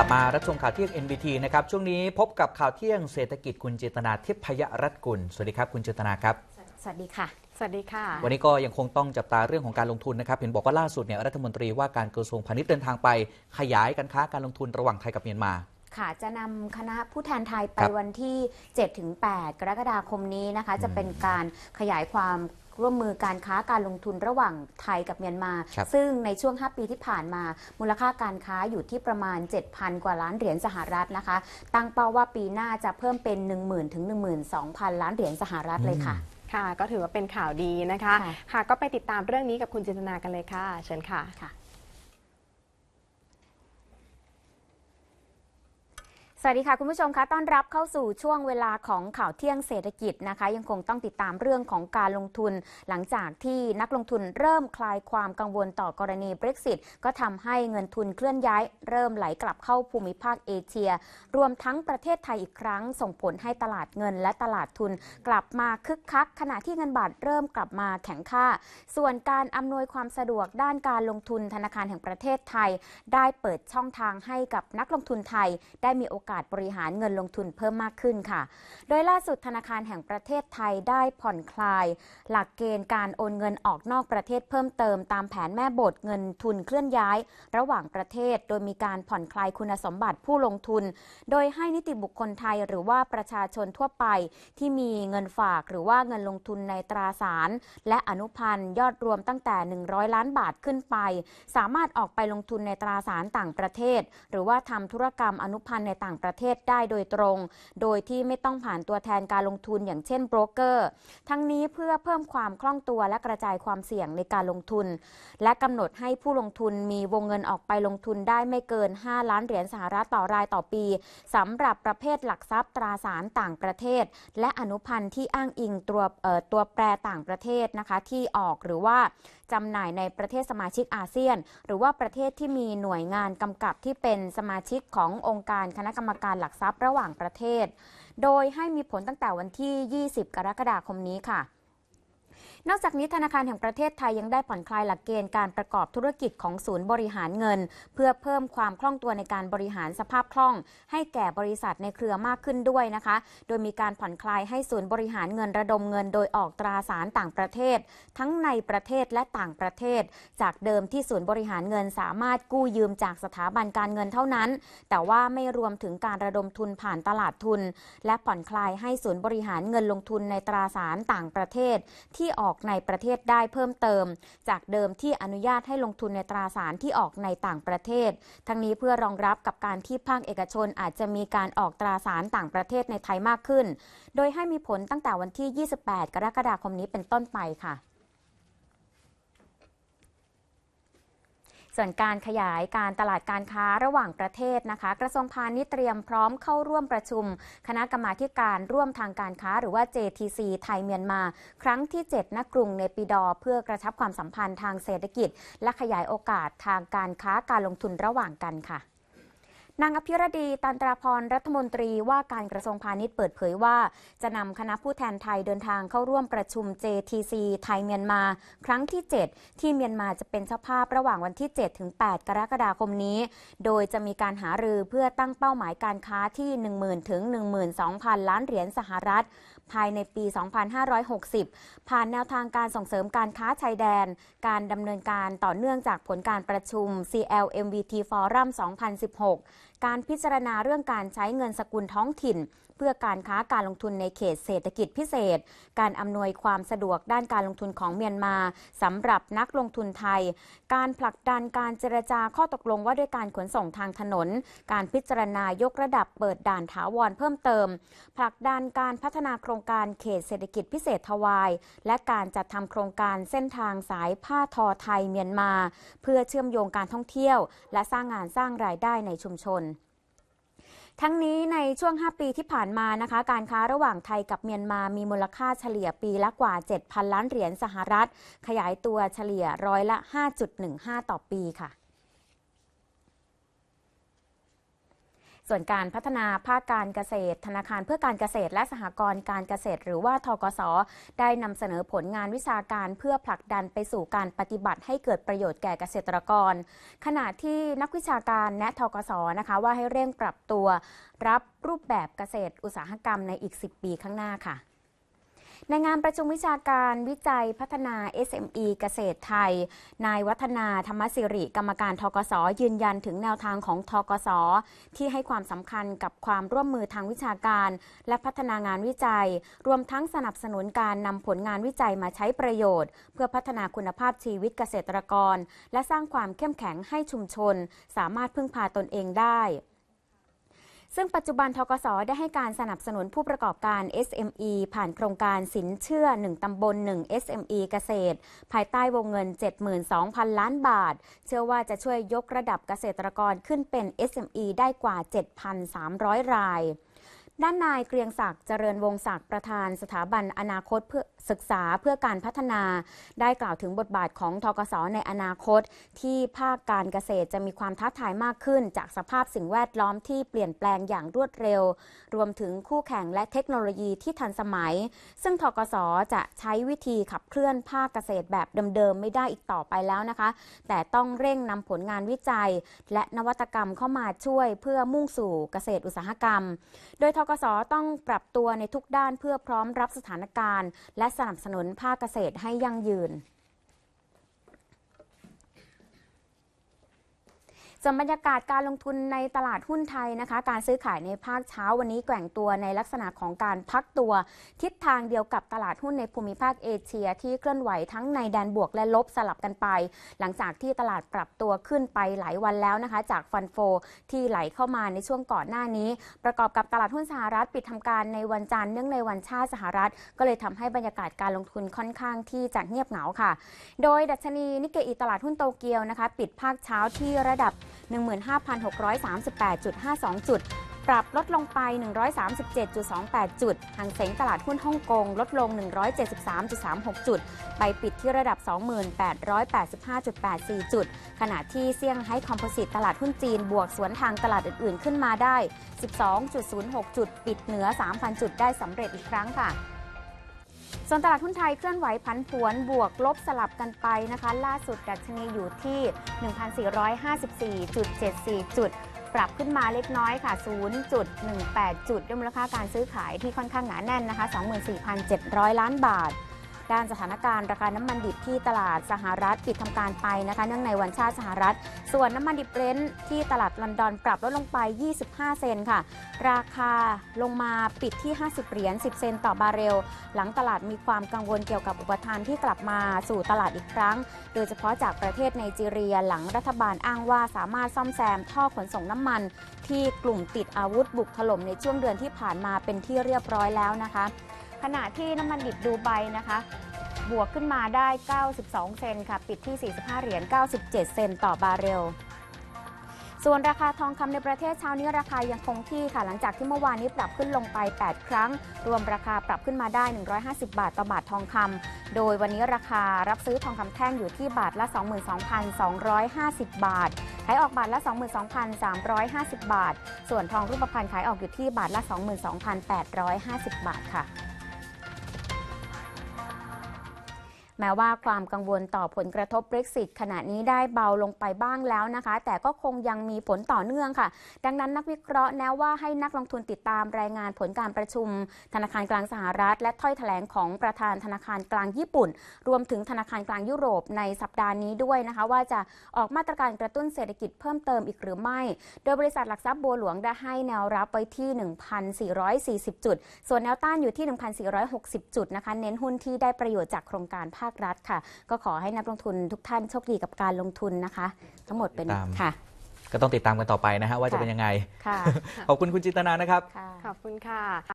ลับมารับชมข่าวเที่ยง NBT นะครับ ช่วงนี้พบกับข่าวเที่ยงเศรษฐกิจคุณเจตนาทิพยรัตน์กุล สวัสดีครับ คุณเจตนาครับ สวัสดีค่ะ สวัสดีค่ะ วันนี้ก็ยังคงต้องจับตาเรื่องของการลงทุนนะครับ เห็นบอกว่าล่าสุดเนี่ยรัฐมนตรีว่าการกระทรวงพาณิชย์เดินทางไป ขยายการค้าการลงทุนระหว่างไทยกับเมียนมาค่ะจะนำคณะผู้แทนไทยไปครับวันที่ 7-8 กรกฎาคมนี้นะคะ จะเป็นการขยายความ ร่วมมือการค้าการลงทุนระหว่างไทยกับเมียนมาครับซึ่งในช่วง 5 ปีที่ผ่านมา มูลค่าการค้าอยู่ที่ประมาณ 7,000 กว่าล้านเหรียญสหรัฐนะคะ ตั้งเป้าว่าปีหน้าจะเพิ่มเป็น 10,000 ถึง 12,000 ล้านเหรียญสหรัฐเลยค่ะค่ะ ก็ถือว่าเป็นข่าวดีนะคะ ค่ะค่ะก็ไปติดตามเรื่องนี้กับคุณจินตนากันเลยค่ะ เชิญค่ะ สวัสดีค่ะ คุณผู้ชมคะต้อนรับเข้าสู่ช่วงเวลาของข่าวเที่ยงเศรษฐกิจนะคะ ยังคงต้องติดตามเรื่องของการลงทุน หลังจากที่นักลงทุนเริ่มคลายความกังวลต่อกรณี Brexit ก็ทำให้เงินทุนเคลื่อนย้าย เริ่มไหลกลับเข้าภูมิภาคเอเชีย รวมทั้งประเทศไทยอีกครั้ง ส่งผลให้ตลาดเงินและตลาดทุน กลับมาคึกคัก ขณะที่เงินบาทเริ่มกลับมาแข็งค่า ส่วนการอำนวยความสะดวกด้านการลงทุนธนาคารแห่งประเทศไทย ได้เปิดช่องทางให้กับนักลงทุนไทยได้มีโอกาสบริหารเงินลงทุนเพิ่มมากขึ้นค่ะ โดยล่าสุดธนาคารแห่งประเทศไทยได้ผ่อนคลาย หลักเกณฑ์การโอนเงินออกนอกประเทศเพิ่มเติมตามแผนแม่บทเงินทุนเคลื่อนย้าย ระหว่างประเทศ โดยมีการผ่อนคลายคุณสมบัติผู้ลงทุน โดยให้นิติบุคคลไทยหรือว่าประชาชนทั่วไป ที่มีเงินฝากหรือว่าเงินลงทุนในตราสาร และอนุพันธ์ยอดรวมตั้งแต่ 100 ล้านบาทขึ้นไป สามารถออกไปลงทุนในตราสารต่างประเทศ หรือว่าทำธุรกรรมอนุพันธ์ในต่างประเทศได้โดยตรง โดยที่ไม่ต้องผ่านตัวแทนการลงทุนอย่างเช่นโบรกเกอร์ ทั้งนี้เพื่อเพิ่มความคล่องตัวและกระจายความเสี่ยงในการลงทุน และกำหนดให้ผู้ลงทุนมีวงเงินออกไปลงทุนได้ไม่เกิน 5 ล้านเหรียญสหรัฐต่อรายต่อปีสำหรับประเภทหลักทรัพย์ตราสารต่างประเทศ และอนุพันธ์ที่อ้างอิงตัวตัวแปรต่างประเทศนะคะที่ออกหรือว่า จำหน่ายในประเทศสมาชิกอาเซียน หรือว่าประเทศที่มีหน่วยงานกำกับที่เป็นสมาชิกขององค์การคณะกรรมการหลักทรัพย์ระหว่างประเทศ โดยให้มีผลตั้งแต่วันที่ 20 กรกฎาคมนี้ค่ะ นอกจากนี้ธนาคารแห่งประเทศไทยยังได้ผ่อนคลายหลักเกณฑ์การประกอบธุรกิจของศูนย์บริหารเงิน เพื่อเพิ่มความคล่องตัวในการบริหารสภาพคล่อง ให้แก่บริษัทในเครือมากขึ้นด้วยนะคะ โดยมีการผ่อนคลายให้ศูนย์บริหารเงินระดมเงิน โดยออกตราสารต่างประเทศ ทั้งในประเทศและต่างประเทศ จากเดิมที่ศูนย์บริหารเงินสามารถกู้ยืมจากสถาบันการเงินเท่านั้น แต่ว่าไม่รวมถึงการระดมทุนผ่านตลาดทุน และผ่อนคลายให้ศูนย์บริหารเงินลงทุนในตราสารต่างประเทศ ที่ออกอกในประเทศได้เพิ่มเติม จากเดิมที่อนุญาตให้ลงทุนในตราสารที่ออกในต่างประเทศ ทั้งนี้เพื่อรองรับกับการที่ภาคเอกชนอาจจะมีการออกตราสารต่างประเทศในไทยมากขึ้น โดยให้มีผลตั้งแต่วันที่ 28 กรกฎาคมนี้เป็นต้นไปค่ะ ส่วนการขยายการตลาดการค้าระหว่างประเทศนะคะ กระทรวงพาณิชย์เตรียมพร้อมเข้าร่วมประชุม คณะกรรมาการร่วมทางการค้า หรือว่า JTC ไทยเมียนมา ครั้งที่ 7 ณ กรุงเนปิดอ เพื่อกระชับความสัมพันธ์ทางเศรษฐกิจ และขยายโอกาสทางการค้าการลงทุนระหว่างกันค่ะ นางอภิรดีตันตราพรรัฐมนตรีว่าการกระทรวงพาณิชย์เปิดเผยว่า จะนำคณะผู้แทนไทยเดินทางเข้าร่วมประชุม JTC ไทยเมียนมา ครั้งที่ 7 ที่เมียนมาจะเป็นเจ้าภาพระหว่างวันที่ 7 ถึง 8 กรกฎาคมนี้ โดยจะมีการหารือเพื่อตั้งเป้าหมายการค้าที่ 10,000 ถึง 12,000 ล้านเหรียญสหรัฐ ภายในปี 2560 ผ่านแนวทางการส่งเสริมการค้าชายแดน การดำเนินการต่อเนื่องจากผลการประชุม CLMVT Forum 2016 การพิจารณาเรื่องการใช้เงินสกุลท้องถิ่น เพื่อการค้าการลงทุนในเขตเศรษฐกิจพิเศษ การอำนวยความสะดวกด้านการลงทุนของเมียนมาสำหรับนักลงทุนไทย การผลักดันการเจรจาข้อตกลงว่าด้วยการขนส่งทางถนน การพิจารณายกระดับเปิดด่านถาวรเพิ่มเติม ผลักดันการพัฒนาโครงรงการเขตเศรษฐกิจพิเศษทวาย และการจัดทำโครงการเส้นทางสายผ้าทอไทยเมียนมา เพื่อเชื่อมโยงการท่องเที่ยว และสร้างงานสร้างรายได้ในชุมชนทั้งนี้ในช่วง 5 ปีที่ผ่านมานะคะ การค้าระหว่างไทยกับเมียนมามีมูลค่าเฉลี่ยปีละกว่า 7,000 ล้านเหรียญสหรัฐ ขยายตัวเฉลี่ยร้อยละ 5.15 ต่อปีค่ะ ส่วนการพัฒนาภาคการเกษตร ธนาคารเพื่อการเกษตรและสหกรณ์การเกษตร หรือว่าทกส ได้นำเสนอผลงานวิชาการเพื่อผลักดันไปสู่การปฏิบัติให้เกิดประโยชน์แก่เกษตรกร ขณะที่นักวิชาการแนะทกสนะคะว่าให้เร่งปรับตัว รับรูปแบบเกษตรอุตสาหกรรมในอีก 10 ปีข้างหน้าค่ะ ในงานประชุมวิชาการวิจัยพัฒนา SME เกษตรไทย นายวัฒนาธรรมสิริ กรรมการทกส ยืนยันถึงแนวทางของทกส ที่ให้ความสำคัญกับความร่วมมือทางวิชาการ และพัฒนางานวิจัย รวมทั้งสนับสนุนการนำผลงานวิจัยมาใช้ประโยชน์ เพื่อพัฒนาคุณภาพชีวิตเกษตรกร และสร้างความเข้มแข็งให้ชุมชน สามารถพึ่งพาตนเองได้ ซึ่งปัจจุบันทกสได้ให้การสนับสนุนผู้ประกอบการ SME ผ่านโครงการสินเชื่อ 1 ตำบล 1 SME เกษตร ภายใต้วงเงิน 72,000 ล้านบาท เชื่อว่าจะช่วยยกระดับเกษตรกรขึ้นเป็น SME ได้กว่า 7,300 ราย ด้านนายเกรียงศักดิ์เจริญวงศักดิ์ประธานสถาบันอนาคตเพื่อศึกษาเพื่อการพัฒนา ได้กล่าวถึงบทบาทของทกสในอนาคต ที่ภาคการเกษตรจะมีความท้าทายมากขึ้น จากสภาพสิ่งแวดล้อมที่เปลี่ยนแปลงอย่างรวดเร็ว รวมถึงคู่แข่งและเทคโนโลยีที่ทันสมัย ซึ่งทกสจะใช้วิธีขับเคลื่อนภาคเกษตรแบบเดิมๆไม่ได้อีกต่อไปแล้วนะคะ แต่ต้องเร่งนำผลงานวิจัย และนวัตกรรมเข้ามาช่วยเพื่อมุ่งสู่เกษตรอุตสาหกรรม โดยทกกสต้องปรับตัวในทุกด้านเพื่อพร้อมรับสถานการณ์ และสนับสนุนภาคเกษตรให้ยั่งยืน ส่วนบรรยากาศการลงทุนในตลาดหุ้นไทยนะคะ การซื้อขายในภาคเช้าวันนี้แกว่งตัวในลักษณะของการพักตัว ทิศทางเดียวกับตลาดหุ้นในภูมิภาคเอเชีย ที่เคลื่อนไหวทั้งในแดนบวกและลบสลับกันไป หลังจากที่ตลาดปรับตัวขึ้นไปหลายวันแล้วนะคะ จากฟันโฟที่ไหลเข้ามาในช่วงก่อนหน้านี้ ประกอบกับตลาดหุ้นสหรัฐปิดทำการในวันจันทร์เนื่องในวันชาติสหรัฐ ก็เลยทำให้บรรยากาศการลงทุนค่อนข้างที่จะเงียบเหงาค่ะ โดยดัชนีนิกเกอิตลาดหุ้นโตเกียวนะคะ ปิดภาคเช้าที่ระดับ 15,638.52 จุด ปรับลดลงไป 137.28 จุดหางเสงตลาดหุ้นฮ่องกงลดลง 173.36 จุด ไปปิดที่ระดับ2885.84 จุด ขณะที่เซี่ยงไฮ้คอมโพสิตตลาดหุ้นจีนบวกสวนทางตลาดอื่นๆ ขึ้นมาได้ 12.06 จุด ปิดเหนือ 3,000 จุดได้สำเร็จอีกครั้งค่ะ ส่วนตลาดหุ้นไทยเคลื่อนไหวผันผวนบวกลบสลับกันไปนะคะ ล่าสุดดัชนีอยู่ที่ 1,454.74 จุด ปรับขึ้นมาเล็กน้อยค่ะ 0.18 จุด ด้วยมูลค่าการซื้อขายที่ค่อนข้างหนาแน่นนะคะ 24,700 ล้านบาท ด้านสถานการณ์ราคาน้ำมันดิบที่ตลาดสหรัฐปิดทำการไปนะคะเนื่องในวันชาติสหรัฐ ส่วนน้ำมันดิบเบรนท์ที่ตลาดลอนดอนปรับลดลงไป 25 เซนค่ะ ราคาลงมาปิดที่ 50 เหรียญ 10 เซนต่อบาร์เรล หลังตลาดมีความกังวลเกี่ยวกับอุปทานที่กลับมาสู่ตลาดอีกครั้ง โดยเฉพาะจากประเทศไนจีเรียหลังรัฐบาลอ้างว่าสามารถซ่อมแซมท่อขนส่งน้ำมัน ที่กลุ่มติดอาวุธบุกถล่มในช่วงเดือนที่ผ่านมาเป็นที่เรียบร้อยแล้วนะคะ ขณะที่น้ำมันดิบดูไบนะคะ บวกขึ้นมาได้ 92 เซนค่ะ ปิดที่ 45 เหรียญ 97 เซนต่อบาร์เรล ส่วนราคาทองคำในประเทศเช้านี้ราคายังคงที่ค่ะ หลังจากที่เมื่อวานนี้ปรับขึ้นลงไป 8 ครั้ง รวมราคาปรับขึ้นมาได้ 150 บาทต่อบาททองคำ โดยวันนี้ราคารับซื้อทองคำแท่งอยู่ที่บาทละ 22,250 บาทขายออกบาทละ 22,350 บาท ส่วนทองรูปพรรณขายออกอยู่ที่บาทละ 22,850 บาทค่ะ แม้ว่าความกังวลต่อผลกระทบ Brexit ขณะนี้ได้เบาลงไปบ้างแล้วนะคะ แต่ก็คงยังมีผลต่อเนื่องค่ะ ดังนั้นนักวิเคราะห์แนะว่าให้นักลงทุนติดตามรายงานผลการประชุม ธนาคารกลางสหรัฐ และถ้อยแถลงของประธานธนาคารกลางญี่ปุ่น รวมถึงธนาคารกลางยุโรปในสัปดาห์นี้ด้วยนะคะ ว่าจะออกมาตรการกระตุ้นเศรษฐกิจเพิ่มเติมอีกหรือไม่ โดยบริษัทหลักทรัพย์บัวหลวงได้ให้แนวรับไว้ที่ 1,440 จุด ส่วนแนวต้านอยู่ที่ 1,460 จุดนะคะ เน้นหุ้นที่ได้ประโยชน์จากโครงการภาครัฐค่ะ ก็ขอให้นักลงทุนทุกท่านโชคดีกับการลงทุนนะคะ ทั้งหมดเป็นติดตาม ค่ะ ก็ต้องติดตามกันต่อไปนะฮะว่าจะเป็นยังไง ค่ะ ขอบคุณคุณจินตนานะครับค่ะขอบคุณค่ะ